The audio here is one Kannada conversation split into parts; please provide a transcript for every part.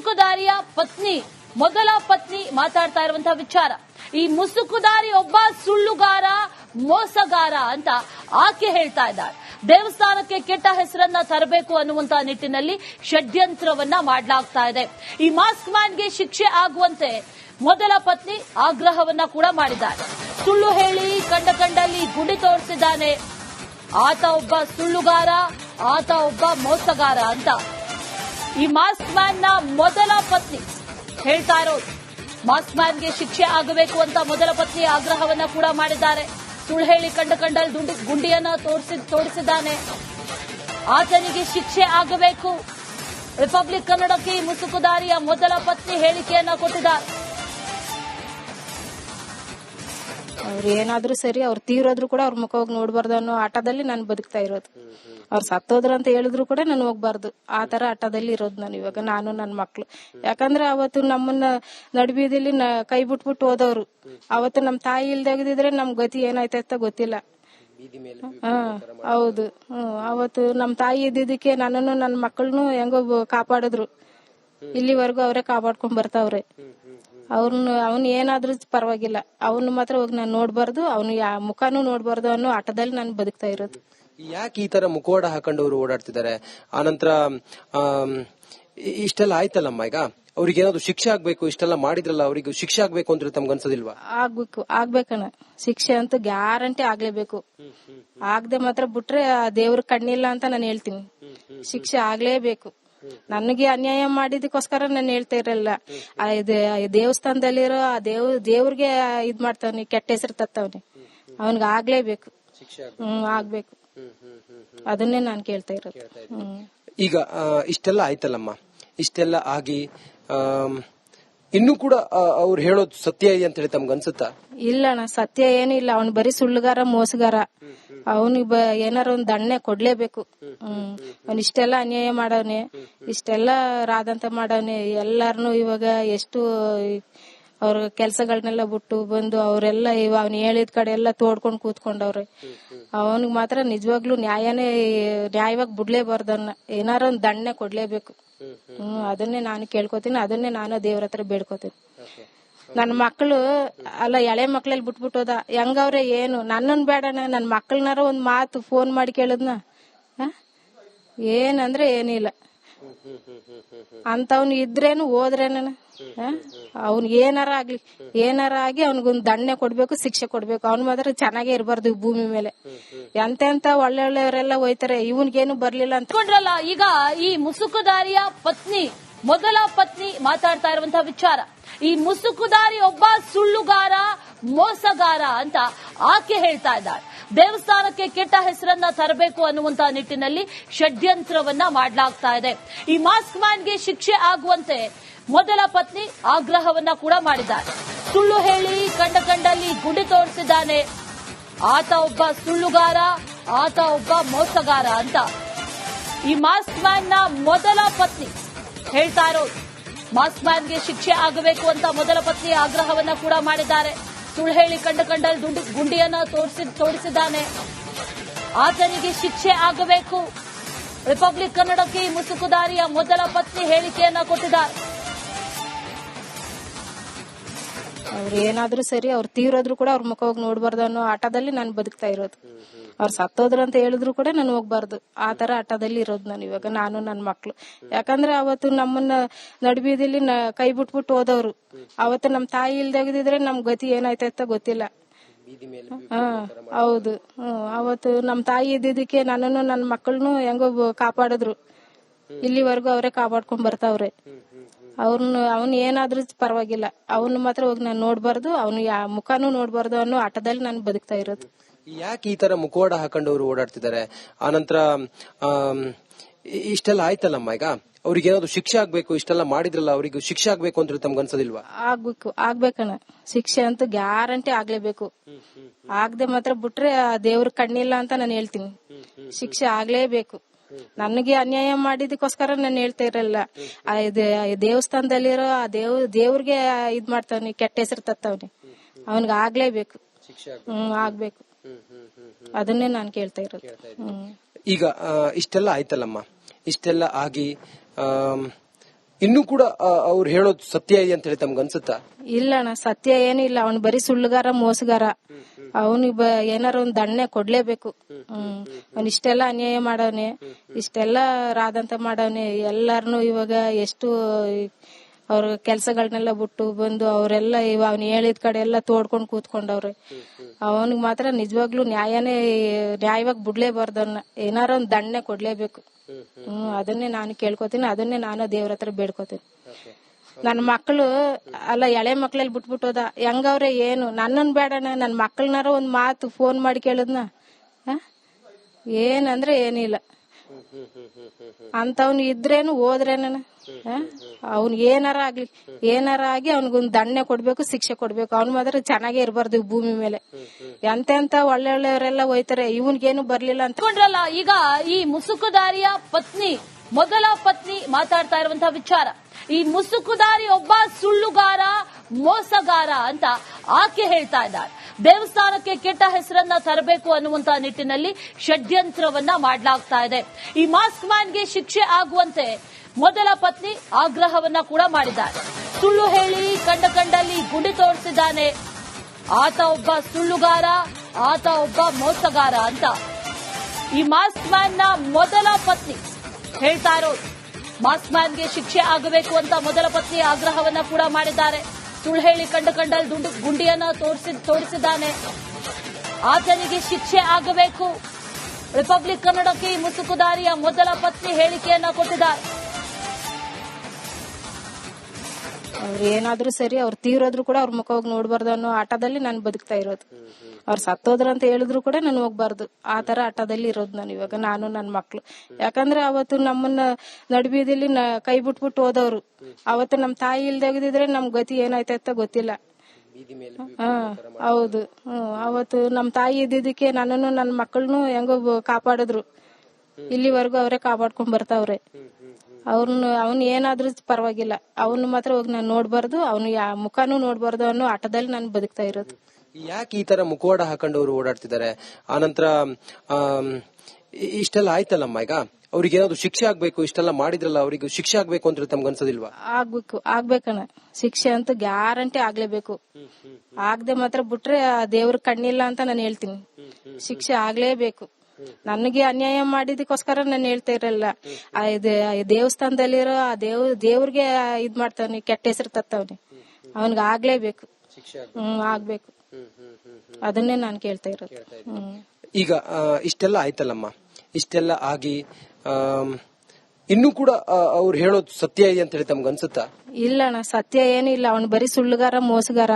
ಮುಸುಕುದಾರಿಯ ಪತ್ನಿ, ಮೊದಲ ಪತ್ನಿ ಮಾತಾಡ್ತಾ ಇರುವಂತಹ ವಿಚಾರ. ಈ ಮುಸುಕುದಾರಿ ಒಬ್ಬ ಸುಳ್ಳುಗಾರ, ಮೋಸಗಾರ ಅಂತ ಆಕೆ ಹೇಳ್ತಾ ಇದ್ದಾಳೆ. ದೇವಸ್ಥಾನಕ್ಕೆ ಕೆಟ್ಟ ಹೆಸರನ್ನ ತರಬೇಕು ಅನ್ನುವಂತಹ ನಿಟ್ಟಿನಲ್ಲಿ ಷಡ್ಯಂತ್ರವನ್ನ ಮಾಡಲಾಗ್ತಾ ಇದೆ. ಈ ಮಾಸ್ಕ್ ಮ್ಯಾನ್ಗೆ ಶಿಕ್ಷೆ ಆಗುವಂತೆ ಮೊದಲ ಪತ್ನಿ ಆಗ್ರಹವನ್ನ ಕೂಡ ಮಾಡಿದ್ದಾರೆ. ಸುಳ್ಳು ಹೇಳಿ ಕಂಡ ಕಂಡಲ್ಲಿ ಗುಡಿ ತೋರಿಸಿದ್ದಾನೆ. ಆತ ಒಬ್ಬ ಸುಳ್ಳುಗಾರ, ಆತ ಒಬ್ಬ ಮೋಸಗಾರ ಅಂತ ಈ ಮಾಸ್ಕ್ ಮ್ಯಾನ್ನ ಮೊದಲ ಪತ್ನಿ ಹೇಳ್ತಾ ಇರೋದು. ಮಾಸ್ಕ್ ಮ್ಯಾನ್ಗೆ ಶಿಕ್ಷೆ ಆಗಬೇಕು ಅಂತ ಮೊದಲ ಪತ್ನಿ ಆಗ್ರಹವನ್ನ ಕೂಡ ಮಾಡಿದ್ದಾರೆ. ಸುಳ್ಳು ಹೇಳಿ ಕಂಡು ಕಂಡಲ್ಲಿ ದುಂಡಿ ಗುಂಡಿಯನ್ನ ತೋರಿಸಿ ತೋರಿಸಿದ್ದಾನೆ. ಆತನಿಗೆ ಶಿಕ್ಷೆ ಆಗಬೇಕು. ರಿಪಬ್ಲಿಕ್ ಕನ್ನಡಕ್ಕೆ ಈ ಮುಸುಕುದಾರಿಯ ಮೊದಲ ಪತ್ನಿ ಹೇಳಿಕೆಯನ್ನ ಕೊಟ್ಟಿದ್ದಾರೆ. ಅವ್ರು ಏನಾದ್ರೂ ಸರಿ ಅವ್ರು ತೀರೋದ್ರು ಕೂಡ ಅವ್ರ ಮುಖ ಹೋಗಿ ನೋಡ್ಬಾರ್ದು ಅನ್ನೋ ಆಟದಲ್ಲಿ ನಾನು ಬದುಕ್ತಾ ಇರೋದು. ಅವ್ರು ಸತ್ತೋದ್ರು ಅಂತ ಹೇಳಿದ್ರು ಕೂಡ ನಾನು ಹೋಗ್ಬಾರ್ದು. ಆ ತರ ಆಟದಲ್ಲಿ ಇರೋದು ನಾನು ಇವಾಗ ನಾನು ನನ್ನ ಮಕ್ಳು. ಯಾಕಂದ್ರೆ ಅವತ್ತು ನಮ್ಮನ್ನ ನಡುಬೀದಿಲಿ ಕೈ ಬಿಟ್ಬಿಟ್ಟು ಹೋದವ್ರು. ಅವತ್ತು ನಮ್ ತಾಯಿ ಇಲ್ದಾಗಿದ್ರೆ ನಮ್ ಗತಿ ಏನಾಯ್ತಂತ ಗೊತ್ತಿಲ್ಲ. ಹಾ ಹೌದು. ಹ್ಮ್ ಅವತ್ತು ನಮ್ ತಾಯಿ ಇದ್ದಿದ್ದಕ್ಕೆ ನನ್ನನ್ನು ನನ್ನ ಮಕ್ಕಳನ್ನು ಹೆಂಗೋ ಕಾಪಾಡಿದ್ರು. ಇಲ್ಲಿವರೆಗೂ ಅವರೇ ಕಾಪಾಡ್ಕೊಂಡ್ ಬರ್ತಾವ್ರೆ. ಅವ್ರನ್ನ ಅವ್ನ್ ಏನಾದ್ರೂ ಪರವಾಗಿಲ್ಲ. ಅವನು ಮಾತ್ರ ಹೋಗಿ ನಾನು ನೋಡ್ಬಾರ್ದು ಅವನು ಯಾ ಮುಖಾನು ನೋಡ್ಬಾರ್ದು ಅನ್ನೋ ಆಟದಲ್ಲಿ ನಾನು ಬದುಕ್ತಾ ಇರೋದು. ಯಾಕೆ ಈ ತರ ಮುಖವಾಡ ಹಾಕೊಂಡವರು ಓಡಾಡ್ತಿದ್ದಾರೆ? ಆನಂತರ ಇಷ್ಟೆಲ್ಲ ಆಯ್ತಲ್ಲಮ್ಮ ಈಗ? ಅವ್ರಿಗೆ ಏನಾದ್ರು ಶಿಕ್ಷೆ ಆಗ್ಬೇಕು ಇಷ್ಟೆಲ್ಲ ಮಾಡಿದ್ರಲ್ಲ ಅವ್ರಿಗೆ ಶಿಕ್ಷೆ ಆಗ್ಬೇಕು ಅಂತ ತಮ್ಗೆ ಅನ್ಸೋದಿಲ್ವಾ? ಆಗ್ಬೇಕು ಆಗ್ಬೇಕಣ್ಣ. ಶಿಕ್ಷೆ ಅಂತೂ ಗ್ಯಾರಂಟಿ ಆಗ್ಲೇಬೇಕು. ಆಗದೆ ಮಾತ್ರ ಬಿಟ್ರೆ ದೇವ್ರ ಕಣ್ಣಿಲ್ಲ ಅಂತ ನಾನು ಹೇಳ್ತೀನಿ. ಶಿಕ್ಷೆ ಆಗ್ಲೇಬೇಕು. ನನಗೆ ಅನ್ಯಾಯ ಮಾಡಿದಕ್ಕೋಸ್ಕರ ನಾನು ಹೇಳ್ತಾ ಇರಲ್ಲ. ದೇವಸ್ಥಾನದಲ್ಲಿರೋ ಆ ದೇವ್ ದೇವ್ರಿಗೆ ಇದ್ ಮಾಡ್ತಾವ್ನಿ ಕೆಟ್ಟ ಹೆಸರು ತತ್ತವ್ನಿ. ಅವನ್ಗ ಆಗ್ಲೇಬೇಕು. ಹ್ಮ್ ಆಗ್ಬೇಕು. ಅದನ್ನೇ ನಾನು ಕೇಳ್ತಾ ಇರೋದು. ಈಗ ಇಷ್ಟೆಲ್ಲ ಆಯ್ತಲ್ಲಮ್ಮ? ಇಷ್ಟೆಲ್ಲ ಆಗಿ ಇನ್ನೂ ಕೂಡ ಅವ್ರು ಹೇಳೋದು ಸತ್ಯ ಇದೆ ಅಂತ ಹೇಳಿ ತಮ್ಗೆ ಅನ್ಸುತ್ತಾ? ಇಲ್ಲ ಅಣ್ಣ, ಸತ್ಯ ಇಲ್ಲ. ಅವ್ನು ಬರೀ ಸುಳ್ಳುಗಾರ, ಮೋಸಗಾರ. ಅವನಿಗೆ ಏನಾರ ಒಂದ್ ದಂಡನೆ ಕೊಡ್ಲೇಬೇಕು. ಹ್ಮ್. ಅವ್ನ್ ಇಷ್ಟೆಲ್ಲ ಅನ್ಯಾಯ ಮಾಡವ್ನೆ, ಇಷ್ಟೆಲ್ಲ ರಾದಂತ ಮಾಡವ್ನೆ. ಎಲ್ಲಾರ್ನು ಇವಾಗ ಎಷ್ಟು ಅವ್ರ ಕೆಲ್ಸಗಳನ್ನೆಲ್ಲ ಬಿಟ್ಟು ಬಂದು ಅವರೆಲ್ಲ ಇವ ಅವ್ನು ಹೇಳಿದ ಕಡೆ ಎಲ್ಲ ತೋಡ್ಕೊಂಡು ಕೂತ್ಕೊಂಡವ್ರೆ. ಅವನಿಗೆ ಮಾತ್ರ ನಿಜವಾಗ್ಲೂ ನ್ಯಾಯನೇ, ನ್ಯಾಯವಾಗಿ ಬಿಡ್ಲೇಬಾರ್ದನ್ನ ಏನಾರ ಒಂದ್ ದಂಡನೆ ಕೊಡ್ಲೇಬೇಕು. ಹ್ಮ್, ಅದನ್ನೇ ನಾನು ಕೇಳ್ಕೊತೀನಿ, ಅದನ್ನೇ ನಾನು ದೇವ್ರ ಹತ್ರ ಬೇಡ್ಕೊತೀನಿ. ನನ್ನ ಮಕ್ಕಳು ಅಲ್ಲ, ಎಳೆ ಮಕ್ಳಲ್ಲಿ ಬಿಟ್ಬಿಟ್ಟೋದ. ಹೆಂಗವ್ರೆ, ಏನು? ನನ್ನನ್ ಬೇಡನ? ನನ್ ಮಕ್ಳನಾರ ಒಂದ್ ಮಾತು ಫೋನ್ ಮಾಡಿ ಕೇಳದ್ನ? ಏನಂದ್ರೆ ಏನಿಲ್ಲ. ಅಂತವ್ನು ಇದ್ರೇನು ಹೋದ್ರೇನ ಅವ್ನ್ ಏನಾರ ಆಗ್ಲಿ, ಏನಾರ ಆಗಿ ಅವ್ನಿಗೊಂದು ದಂಡನೆ ಕೊಡ್ಬೇಕು, ಶಿಕ್ಷೆ ಕೊಡ್ಬೇಕು. ಅವ್ನ್ ಮಾತ್ರ ಚೆನ್ನಾಗೇ ಇರಬಾರ್ದು ಭೂಮಿ ಮೇಲೆ. ಎಂತೆಂತ ಒಳ್ಳೆ ಒಳ್ಳೆಯವರೆಲ್ಲ ಹೋಯ್ತಾರೆ, ಇವನ್ಗೇನು ಬರ್ಲಿಲ್ಲ ಅಂತ. ತಿಳ್ಕೊಂಡ್ರಲ್ಲ ಈಗ ಈ ಮುಸುಕುದಾರಿಯ ಪತ್ನಿ, ಮೊದಲ ಪತ್ನಿ ಮಾತಾಡ್ತಾ ಇರುವಂತಹ ವಿಚಾರ. ಈ ಮುಸುಕುದಾರಿ ಒಬ್ಬ ಸುಳ್ಳುಗಾರ, ಮೋಸಗಾರ ಅಂತ ಆಕೆ ಹೇಳ್ತಾ ಇದ್ದಾಳೆ. ದೇವಸ್ಥಾನಕ್ಕೆ ಕೆಟ್ಟ ಹೆಸರನ್ನ ತರಬೇಕು ಅನ್ನುವಂತಹ ನಿಟ್ಟಿನಲ್ಲಿ ಷಡ್ಯಂತ್ರವನ್ನ ಮಾಡಲಾಗ್ತಾ ಇದೆ. ಈ ಮಾಸ್ಕ್ ಮ್ಯಾನ್ಗೆ ಶಿಕ್ಷೆ ಆಗುವಂತೆ ಮೊದಲ ಪತ್ನಿ ಆಗ್ರಹವನ್ನ ಕೂಡ ಮಾಡಿದ್ದಾರೆ. ಸುಳ್ಳು ಹೇಳಿ ಕಂಡ ಕಂಡಲ್ಲಿ ಗುಡಿ ತೋರಿಸಿದ್ದಾನೆ. ಆತ ಒಬ್ಬ ಸುಳ್ಳುಗಾರ, ಆತ ಒಬ್ಬ ಮೋಸಗಾರ ಅಂತ. ಈ ಮಾಸ್ಕ್ ಮ್ಯಾನ್ನ ಮೊದಲ ಪತ್ನಿ ಹೇಳ್ತಾ ಇರೋದು. ಮಾಸ್ಕ್ ಮ್ಯಾನ್ಗೆ ಶಿಕ್ಷೆ ಆಗಬೇಕು ಅಂತ ಮೊದಲ ಪತ್ನಿ ಆಗ್ರಹವನ್ನ ಕೂಡ ಮಾಡಿದ್ದಾರೆ. ಸುಳ್ಳು ಹೇಳಿ ಕಂಡ ಕಂಡಲ್ಲಿ ದುಂಡು ಗುಂಡಿಯನ್ನ ತೋರಿಸಿ ತೋರಿಸಿದ್ದಾನೆ. ಆತನಿಗೆ ಶಿಕ್ಷೆ ಆಗಬೇಕು. ರಿಪಬ್ಲಿಕ್ ಕನ್ನಡಕ್ಕೆ ಈ ಮುಸುಕುದಾರಿಯ ಮೊದಲ ಪತ್ನಿ ಹೇಳಿಕೆಯನ್ನ ಕೊಟ್ಟಿದ್ದಾರೆ. ಅವ್ರು ಏನಾದ್ರೂ ಸರಿ ಅವ್ರು ತೀರೋದ್ರು ಕೂಡ ಅವ್ರ ಮುಖವಾಗಿ ಹೋಗಿ ನೋಡ್ಬಾರ್ದು ಅನ್ನೋ ಆಟದಲ್ಲಿ ನಾನು ಬದುಕ್ತಾ ಇರೋದು. ಅವ್ರು ಸತ್ತೋದ್ರ ಅಂತ ಹೇಳಿದ್ರು ಕೂಡ ನಾನು ಹೋಗ್ಬಾರ್ದು. ಆ ತರ ಆಟದಲ್ಲಿ ಇರೋದು ನಾನು ಇವಾಗ. ನಾನು ನನ್ನ ಮಕ್ಳು. ಯಾಕಂದ್ರೆ ಅವತ್ತು ನಮ್ಮನ್ನ ನಡುಬೀದಿಲಿ ಕೈ ಬಿಟ್ಬಿಟ್ಟು ಹೋದವ್ರು. ಅವತ್ತು ನಮ್ ತಾಯಿ ಇಲ್ದಾಗಿದ್ರೆ ನಮ್ ಗತಿ ಏನಾಯ್ತಾ ಗೊತ್ತಿಲ್ಲ. ಹಾ ಹೌದು. ಹ್ಮ್ ಅವತ್ತು ನಮ್ ತಾಯಿ ಇದ್ದಿದ್ದಕ್ಕೆ ನನ್ನನ್ನು ನನ್ನ ಮಕ್ಕಳನ್ನು ಹೆಂಗೋ ಕಾಪಾಡಿದ್ರು. ಇಲ್ಲಿವರೆಗೂ ಅವರೇ ಕಾಪಾಡ್ಕೊಂಡ್ ಬರ್ತಾವ್ರೆ. ಅವ್ರನ್ನ ಅವ್ನ್ ಏನಾದ್ರೂ ಪರವಾಗಿಲ್ಲ. ಅವನು ಮಾತ್ರ ಹೋಗಿ ನಾನು ನೋಡ್ಬಾರ್ದು ಅವನು ಯಾ ಮುಖನೂ ನೋಡ್ಬಾರ್ದು ಅನ್ನೋ ಆಟದಲ್ಲಿ ನಾನು ಬದುಕ್ತಾ ಇರೋದು. ಯಾಕೆ ಈ ತರ ಮುಖವಾಡ ಹಾಕೊಂಡವರು ಓಡಾಡ್ತಿದ್ದಾರೆ? ಆನಂತರ ಇಷ್ಟೆಲ್ಲ ಆಯ್ತಲ್ಲಮ್ಮ ಈಗ? ಅವ್ರಿಗೆ ಏನಾದ್ರು ಶಿಕ್ಷೆ ಆಗ್ಬೇಕು ಇಷ್ಟೆಲ್ಲ ಮಾಡಿದ್ರಲ್ಲ ಅವ್ರಿಗೆ ಶಿಕ್ಷೆ ಆಗ್ಬೇಕು ಅಂತ ತಮ್ಗೆ ಅನ್ಸೋದಿಲ್ವಾ? ಆಗ್ಬೇಕು ಆಗ್ಬೇಕಣ್ಣ. ಶಿಕ್ಷೆ ಅಂತೂ ಗ್ಯಾರಂಟಿ ಆಗ್ಲೇಬೇಕು. ಆಗದೆ ಮಾತ್ರ ಬಿಟ್ರೆ ದೇವ್ರ ಕಣ್ಣಿಲ್ಲ ಅಂತ ನಾನು ಹೇಳ್ತೀನಿ. ಶಿಕ್ಷೆ ಆಗ್ಲೇಬೇಕು. ನನಗೆ ಅನ್ಯಾಯ ಮಾಡಿದಕ್ಕೋಸ್ಕರ ನಾನು ಹೇಳ್ತಾ ಇರಲ್ಲ. ದೇವಸ್ಥಾನದಲ್ಲಿರೋ ಆ ದೇವ್ ದೇವ್ರಿಗೆ ಇದ್ ಮಾಡ್ತಾವ್ನಿ ಕೆಟ್ಟ ಹೆಸರು ತತ್ತವ್ನಿ. ಅವನ್ಗ ಆಗ್ಲೇಬೇಕು. ಹ್ಮ್ ಆಗ್ಬೇಕು. ಅದನ್ನೇ ನಾನು ಕೇಳ್ತಾ ಇರೋದು. ಈಗ ಇಷ್ಟೆಲ್ಲ ಆಯ್ತಲ್ಲಮ್ಮ? ಇಷ್ಟೆಲ್ಲ ಆಗಿ ಇನ್ನು ಕೂಡ ಅವ್ರು ಹೇಳೋದು ಸತ್ಯ ಇದೆ ಅಂತ ಹೇಳಿ ತಮ್ಗೆ ಅನ್ಸುತ್ತಾ? ಇಲ್ಲ ಅಣ್ಣ ಸತ್ಯ ಇಲ್ಲ. ಅವನು ಬರೀ ಸುಳ್ಳುಗಾರ ಮೋಸಗಾರ. ಅವನಿಗೆ ಏನಾರ ಒಂದ್ ದಂಡನೆ ಕೊಡ್ಲೇಬೇಕು. ಹ್ಮ್. ಅವ್ನ್ ಇಷ್ಟೆಲ್ಲ ಅನ್ಯಾಯ ಮಾಡವನೆ. ಇಷ್ಟೆಲ್ಲ ರಾದಂತ ಮಾಡವ್ನೆ. ಎಲ್ಲಾರ್ನು ಇವಾಗ ಎಷ್ಟು ಅವ್ರ ಕೆಲ್ಸಗಳನ್ನೆಲ್ಲ ಬಿಟ್ಟು ಬಂದು ಅವರೆಲ್ಲ ಇವ ಅವ್ನು ಹೇಳಿದ ಕಡೆ ಎಲ್ಲ ತೋಡ್ಕೊಂಡ್ ಕೂತ್ಕೊಂಡವ್ರೆ. ಅವನಿಗೆ ಮಾತ್ರ ನಿಜವಾಗ್ಲೂ ನ್ಯಾಯನೇ, ನ್ಯಾಯವಾಗಿ ಬಿಡ್ಲೇಬಾರ್ದು ಏನಾರ ಒಂದ್ ದಂಡನೆ ಕೊಡ್ಲೇಬೇಕು. ಹ್ಮ್, ಅದನ್ನೇ ನಾನು ಕೇಳ್ಕೊತೀನಿ, ಅದನ್ನೇ ನಾನು ದೇವ್ರ ಹತ್ರ ಬೇಡ್ಕೊತೀನಿ. ನನ್ ಮಕ್ಕಳು ಅಲ್ಲ ಎಳೆ ಮಕ್ಳಲ್ಲಿ ಬಿಟ್ಬಿಟ್ಟೋದ. ಹೆಂಗವ್ರೆ ಏನು? ನನ್ನನ್ ಬೇಡಣ ನನ್ ಮಕ್ಳನಾರ ಒಂದ್ ಮಾತು ಫೋನ್ ಮಾಡಿ ಕೇಳದ್ನ? ಏನಂದ್ರೆ ಏನಿಲ್ಲ. ಅಂತವ್ನು ಇದ್ರೇನು ಹೋದ್ರೇನ? ಅವ್ನ್ ಏನಾರ ಆಗ್ಲಿ, ಏನಾರ ಆಗಿ ಅವ್ನಿಗೊಂದ್ ದಂಡನೆ ಕೊಡ್ಬೇಕು, ಶಿಕ್ಷೆ ಕೊಡ್ಬೇಕು. ಅವ್ನ್ ಮಾತ್ರ ಚೆನ್ನಾಗೇ ಇರಬಾರ್ದು ಭೂಮಿ ಮೇಲೆ. ಎಂತೆಂತ ಒಳ್ಳೆ ಒಳ್ಳೆಯವರೆಲ್ಲ ಹೋಯ್ತಾರೆ, ಇವನ್ಗೇನು ಬರ್ಲಿಲ್ಲ ಅಂತ. ಈಗ ಈ ಮುಸುಕುದಾರಿಯ ಪತ್ನಿ, ಮೊದಲ ಪತ್ನಿ ಮಾತಾಡ್ತಾ ಇರುವಂತಹ ವಿಚಾರ. ಈ ಮುಸುಕುದಾರಿ ಒಬ್ಬ ಸುಳ್ಳುಗಾರ, ಮೋಸಗಾರ ಅಂತ ಆಕೆ ಹೇಳ್ತಾ ಇದ್ದಾರೆ ದೇವಸ್ಥಾನಕ್ಕೆ ಕೆಟ್ಟ ಹೆಸರನ್ನ ತರಬೇಕು ಅನ್ನುವಂತ ನಿಟ್ಟಿನಲ್ಲಿ ಷಡ್ಯಂತ್ರವನ್ನ ಮಾಡಲಾಗ್ತಾ ಇದೆ. ಈ ಮಾಸ್ಕ್ ಮ್ಯಾನ್ಗೆ ಶಿಕ್ಷೆ ಆಗುವಂತೆ ಮೊದಲ ಪತ್ನಿ ಆಗ್ರಹವನ್ನ ಕೂಡ ಮಾಡಿದ್ದಾರೆ. ಸುಳ್ಳು ಹೇಳಿ ಕಂಡ ಕಂಡಲ್ಲಿ ಗುಂಡಿ ತೋರಿಸಿದ್ದಾನೆ. ಆತ ಒಬ್ಬ ಸುಳ್ಳುಗಾರ, ಆತ ಒಬ್ಬ ಮೋಸಗಾರ ಅಂತ. ಈ ಮಾಸ್ಕ್ ಮ್ಯಾನ್ನ ಮೊದಲ ಪತ್ನಿ ಹೇಳ್ತಾ ಇರೋದು. ಮಾಸ್ಕ್ ಮ್ಯಾನ್ಗೆ ಶಿಕ್ಷೆ ಆಗಬೇಕು ಅಂತ ಮೊದಲ ಪತ್ನಿ ಆಗ್ರಹವನ್ನ ಕೂಡ ಮಾಡಿದ್ದಾರೆ. ಸುಳ್ಳು ಹೇಳಿ ಕಂಡು ಕಂಡಲ್ಲಿ ದುಂಡು ಗುಂಡಿಯನ್ನ ತೋರಿಸಿ ತೋರಿಸಿದ್ದಾನೆ. ಆತನಿಗೆ ಶಿಕ್ಷೆ ಆಗಬೇಕು. ರಿಪಬ್ಲಿಕ್ ಕನ್ನಡಕ್ಕೆ ಈ ಮುಸುಕುದಾರಿಯ ಮೊದಲ ಪತ್ನಿ ಹೇಳಿಕೆಯನ್ನ ಕೊಟ್ಟಿದ್ದಾರೆ. ಅವ್ರು ಏನಾದ್ರೂ ಸರಿ ಅವ್ರು ತೀರೋದ್ರು ಕೂಡ ಅವ್ರ ಮುಖ ಹೋಗಿ ನೋಡ್ಬಾರ್ದು ಅನ್ನೋ ಆಟದಲ್ಲಿ ನಾನು ಬದುಕ್ತಾ ಇರೋದು. ಅವ್ರು ಸತ್ತೋದ್ರ ಅಂತ ಹೇಳಿದ್ರು ಕೂಡ ನಾನು ಹೋಗ್ಬಾರ್ದು. ಆ ತರ ಆಟದಲ್ಲಿ ಇರೋದು ನಾನು ಇವಾಗ. ನಾನು ನನ್ನ ಮಕ್ಳು. ಯಾಕಂದ್ರೆ ಅವತ್ತು ನಮ್ಮನ್ನ ನಡುಬೀದಿಲಿ ಕೈ ಬಿಟ್ಬಿಟ್ಟು ಹೋದವ್ರು. ಅವತ್ತು ನಮ್ ತಾಯಿ ಇಲ್ದಾಗಿದ್ರೆ ನಮ್ ಗತಿ ಏನಾಯ್ತ ಗೊತ್ತಿಲ್ಲ. ಹಾ ಹೌದು. ಹ್ಮ್ ಅವತ್ತು ನಮ್ ತಾಯಿ ಇದ್ದಿದ್ದಕ್ಕೆ ನನ್ನನ್ನು ನನ್ನ ಮಕ್ಕಳನ್ನು ಹೆಂಗೋ ಕಾಪಾಡಿದ್ರು. ಇಲ್ಲಿವರೆಗೂ ಅವರೇ ಕಾಪಾಡ್ಕೊಂಡ್ ಬರ್ತಾವ್ರೆ. ಅವ್ರನ್ನ ಅವ್ನ್ ಏನಾದ್ರೂ ಪರವಾಗಿಲ್ಲ. ಅವನು ಮಾತ್ರ ಹೋಗಿ ನಾನು ನೋಡ್ಬಾರ್ದು ಅವನು ಯಾ ಮುಖಾನು ನೋಡ್ಬಾರ್ದು ಅನ್ನೋ ಆಟದಲ್ಲಿ ನಾನು ಬದುಕ್ತಾ ಇರೋದು. ಯಾಕೆ ಈ ತರ ಮುಖವಾಡ ಹಾಕೊಂಡವ್ರು ಓಡಾಡ್ತಿದ್ದಾರೆ? ಆನಂತರ ಇಷ್ಟೆಲ್ಲ ಆಯ್ತಲ್ಲಮ್ಮ ಈಗ? ಅವ್ರಿಗೆ ಏನಾದ್ರು ಶಿಕ್ಷೆ ಆಗ್ಬೇಕು ಇಷ್ಟೆಲ್ಲ ಮಾಡಿದ್ರಲ್ಲ ಅವ್ರಿಗೆ ಶಿಕ್ಷೆ ಆಗ್ಬೇಕು ಅಂತ ತಮ್ಗೆ ಅನ್ಸೋದಿಲ್ವಾ? ಆಗ್ಬೇಕು ಆಗ್ಬೇಕಣ್ಣ. ಶಿಕ್ಷೆ ಅಂತ ಗ್ಯಾರಂಟಿ ಆಗ್ಲೇಬೇಕು. ಆಗದೆ ಮಾತ್ರ ಬಿಟ್ರೆ ದೇವ್ರ ಕಣ್ಣಿಲ್ಲ ಅಂತ ನಾನು ಹೇಳ್ತೀನಿ. ಶಿಕ್ಷೆ ಆಗ್ಲೇಬೇಕು. ನನಗೆ ಅನ್ಯಾಯ ಮಾಡಿದಕ್ಕೋಸ್ಕರ ನಾನು ಹೇಳ್ತಾ ಇರಲ್ಲ ಆ ಆ ದೇವಸ್ಥಾನದಲ್ಲಿರೋ ಆ ದೇವ್ ದೇವ್ರಿಗೆ ಇದ್ ಮಾಡ್ತಾವ್ನಿ ಕೆಟ್ಟ ಹೆಸರು ತತ್ತವ್ನಿ. ಅವನ್ಗೆ ಆಗ್ಲೇಬೇಕು. ಹ್ಮ್ ಆಗ್ಬೇಕು. ಅದನ್ನೇ ನಾನು ಕೇಳ್ತಾ ಇರೋದು. ಈಗ ಆ, ಇಷ್ಟೆಲ್ಲ ಆಯ್ತಲ್ಲಮ್ಮ? ಇಷ್ಟೆಲ್ಲ ಆಗಿ ಆಮ್, ಇನ್ನೂ ಕೂಡ ಅವ್ರು ಹೇಳೋದು ಸತ್ಯ ಇದೆ ಅಂತ ಹೇಳಿ ತಮ್ಗೆ ಅನ್ಸುತ್ತಾ? ಇಲ್ಲ ಅಣ್ಣ, ಸತ್ಯ ಏನಿಲ್ಲ ಅವ್ನು ಬರೀ ಸುಳ್ಳುಗಾರ, ಮೋಸಗಾರ.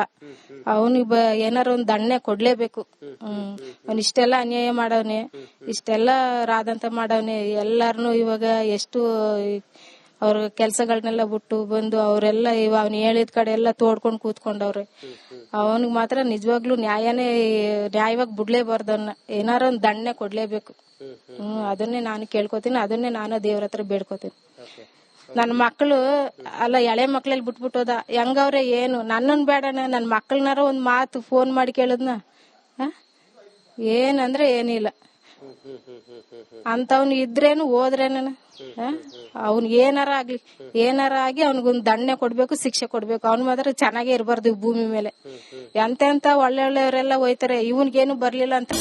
ಅವನಿಗೆ ಏನಾರ ಒಂದ್ ದಣ್ಣೆ ಕೊಡ್ಲೇಬೇಕು. ಹ್ಮ್. ಅವ್ನ ಇಷ್ಟೆಲ್ಲ ಅನ್ಯಾಯ ಮಾಡವನೆ, ಇಷ್ಟೆಲ್ಲ ರಾದಂತ ಮಾಡವ್ನೆ. ಎಲ್ಲಾರ್ನು ಇವಾಗ ಎಷ್ಟು ಅವ್ರ ಕೆಲ್ಸಗಳನ್ನೆಲ್ಲ ಬಿಟ್ಟು ಬಂದು ಅವರೆಲ್ಲ ಇವ ಅವ್ನು ಹೇಳಿದ ಕಡೆ ಎಲ್ಲ ತೋಡ್ಕೊಂಡು ಕೂತ್ಕೊಂಡವ್ರೆ. ಅವನಿಗೆ ಮಾತ್ರ ನಿಜವಾಗ್ಲೂ ನ್ಯಾಯನೇ, ನ್ಯಾಯವಾಗಿ ಬಿಡ್ಲೇಬಾರ್ದು ಅವ್ನ ಏನಾರ ಒಂದ್ ದಂಡನೆ ಕೊಡ್ಲೇಬೇಕು. ಹ್ಮ್, ಅದನ್ನೇ ನಾನು ಕೇಳ್ಕೊತೀನಿ, ಅದನ್ನೇ ನಾನು ದೇವ್ರ ಹತ್ರ ಬೇಡ್ಕೊತೀನಿ. ನನ್ ಮಕ್ಕಳು ಅಲ್ಲ ಎಳೆ ಮಕ್ಳಲ್ಲಿ ಬಿಟ್ಬಿಟ್ಟೋದ. ಹೆಂಗವ್ರೆ, ಏನು? ನನ್ನನ್ ಬೇಡಣ ನನ್ ಮಕ್ಳನಾರ ಒಂದ್ ಮಾತು ಫೋನ್ ಮಾಡಿ ಕೇಳದ್ನ? ಏನಂದ್ರೆ ಏನಿಲ್ಲ. ಅಂತವ್ನು ಇದ್ರೇನು ಹೋದ್ರೇನ? ಅವ್ನ್ ಏನಾರ ಆಗ್ಲಿ, ಏನಾರ ಆಗಿ ಅವ್ನಿಗೊಂದ್ ದಂಡನೆ ಕೊಡ್ಬೇಕು, ಶಿಕ್ಷೆ ಕೊಡ್ಬೇಕು. ಅವ್ನ್ ಮಾತ್ರ ಚೆನ್ನಾಗೇ ಇರಬಾರ್ದು ಭೂಮಿ ಮೇಲೆ. ಎಂತೆಂತ ಒಳ್ಳೆ ಒಳ್ಳೆಯವರೆಲ್ಲ ಹೋಯ್ತಾರೆ, ಇವನ್ಗೇನು ಬರ್ಲಿಲ್ಲ ಅಂತ.